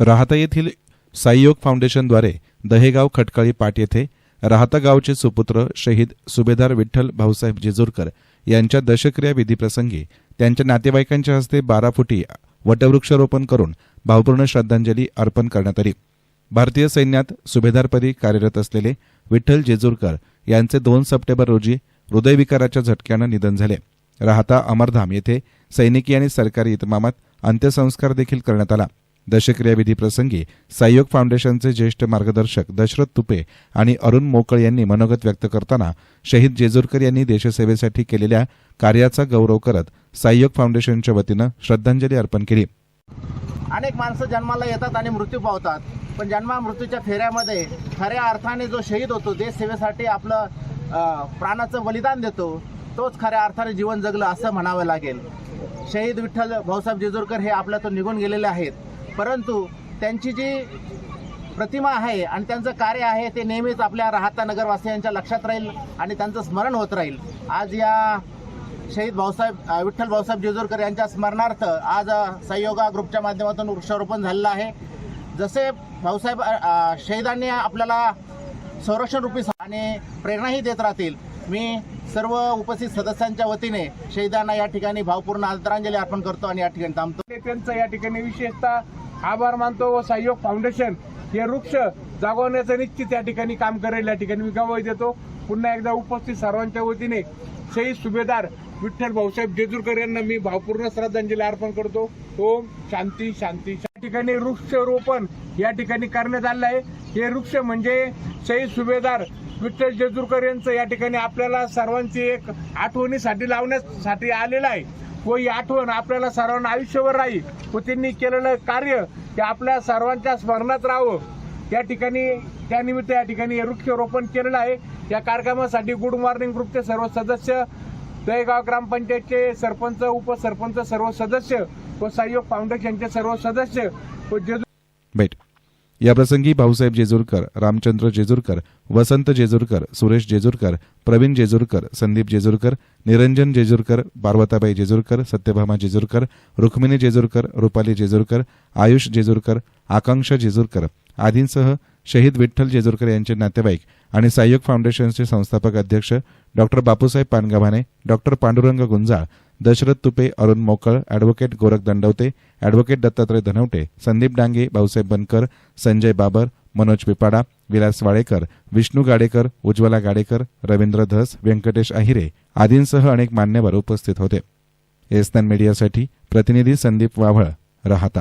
राहता येथील साईयोग फाउंडेशनद्वारे दहेगाव खटकाळी पाट येथे राहता गावचे सुपुत्र शहीद सुभेदार विठ्ठल भाऊसाहेब जेजूरकर यांच्या दशक्रिया विधीप्रसंगी त्यांच्या नातेवाईकांच्या हस्ते बारा फुटी वटवृक्षारोपण करून भावपूर्ण श्रद्धांजली अर्पण करण्यात आली. भारतीय सैन्यात सुभेदारपदी कार्यरत असलेले विठ्ठल जेजूरकर यांचे दोन सप्टेंबर रोजी हृदयविकाराच्या झटक्यानं निधन झाले. राहता अमरधाम येथे सैनिकी आणि सरकारी इतमामात अंत्यसंस्कार देखील करण्यात आला. दशक्रिया विधीप्रसंगी सहयोग फाउंडेशनचे ज्येष्ठ मार्गदर्शक दशरथ तुपे आणि अरुण मोकळ यांनी मनोगत व्यक्त करताना शहीद जेजूरकर यांनी देशसेवेसाठी केलेल्या कार्याचा गौरव करत सहयोग फाउंडेशनच्या वतीनं श्रद्धांजली अर्पण केली. अनेक माणसं जन्माला येतात आणि मृत्यू पावतात. पण जन्मा मृत्यूच्या फेऱ्यामध्ये खऱ्या अर्थाने जो शहीद होतो देशसेवेसाठी आपलं प्राणाचं बलिदान देतो तोच खऱ्या अर्थाने जीवन जगलं असं म्हणावं लागेल. शहीद विठ्ठल भाऊसाहेब जेजूरकर हे आपल्यातून निघून गेलेले आहेत. परंतु त्यांची जी प्रतिमा आहे आणि त्यांचं कार्य आहे ते नेहमीच आपल्या राहता नगरवासियांच्या लक्षात राहील आणि त्यांचं स्मरण होत राहील. आज या शहीद भाऊसाहेब विठ्ठल भाऊसाहेब जेजूरकर यांच्या स्मरणार्थ आज सहयोगा ग्रुपच्या माध्यमातून वृक्षारोपण झालेलं आहे. जसे भाऊसाहेब शहीदांनी आपल्याला संरक्षण रूपी आणि प्रेरणाही देत राहतील. मी सर्व उपस्थित सदस्यांच्या वतीने शहीदांना या ठिकाणी भावपूर्ण आदरांजली अर्पण करतो आणि या ठिकाणी थांबतो. नेत्यांचा या ठिकाणी विशेषतः आभार मानतो. व सहयोग फाउंडेशन हे वृक्ष जागवण्याचं निश्चित या ठिकाणी काम करेल. या ठिकाणी मी गवाही देतो. पुन्हा एकदा उपस्थित सर्वांच्या वतीने शहीद सुभेदार विठ्ठल भाऊसाहेब जेजूरकर यांना मी भावपूर्ण श्रद्धांजली अर्पण करतो. ओम शांती शांती. या ठिकाणी वृक्षरोपण या ठिकाणी करण्यात आलं आहे. हे वृक्ष म्हणजे शहीद सुभेदार विठ्ठल जेजूरकर यांचं या ठिकाणी आपल्याला सर्वांची एक आठवणीसाठी लावण्यासाठी आलेलं आहे. व ही आठवण आपल्याला सर्वांना आयुष्यभर राहील. व त्यांनी केलेलं कार्य ते आपल्या सर्वांच्या स्मरणात राहावं. या ठिकाणी त्यानिमित्त या ठिकाणी वृक्षारोपण केलेलं आहे. या कार्यक्रमासाठी गुड मॉर्निंग ग्रुपचे सर्व सदस्य दहेगाव ग्रामपंचायतचे सरपंच उपसरपंच सर्व सदस्य व सहयोग फाउंडेशनचे सर्व सदस्य व जेजू भेट. याप्रसंगी भाऊसाहेब जेजूरकर रामचंद्र जेजूरकर वसंत जेजूरकर सुरेश जेजूरकर प्रवीण जेजूरकर संदीप जेजूरकर निरंजन जेजूरकर पार्वताबाई जेजूरकर सत्यभामा जेजूरकर रुक्मिणी जेजूरकर रुपाली जेजूरकर आयुष जेजूरकर आकांक्षा जेजूरकर आदींसह शहीद विठ्ठल जेजूरकर यांचे नातेवाईक आणि सहयोग फाउंडेशनचे संस्थापक अध्यक्ष doctor Bapusaheb Pangavhane doctor Pandurang Gunjal Dashrath Tupe Arun Mokal advocate Gorakh Dandavate advocate Dattatray Dhanwate Sandeep Dange Bhausaheb Bankar Sanjay Babar Manoj Pipada Vilas Wadekar Vishnu Gadekar Ujjwala Gadekar Ravindra Dhas Venkatesh Ahire आदींसह अनेक मान्यवर उपस्थित होते. एसन मीडियासाठी प्रतिनिधी संदीप वाव्हळ राहता.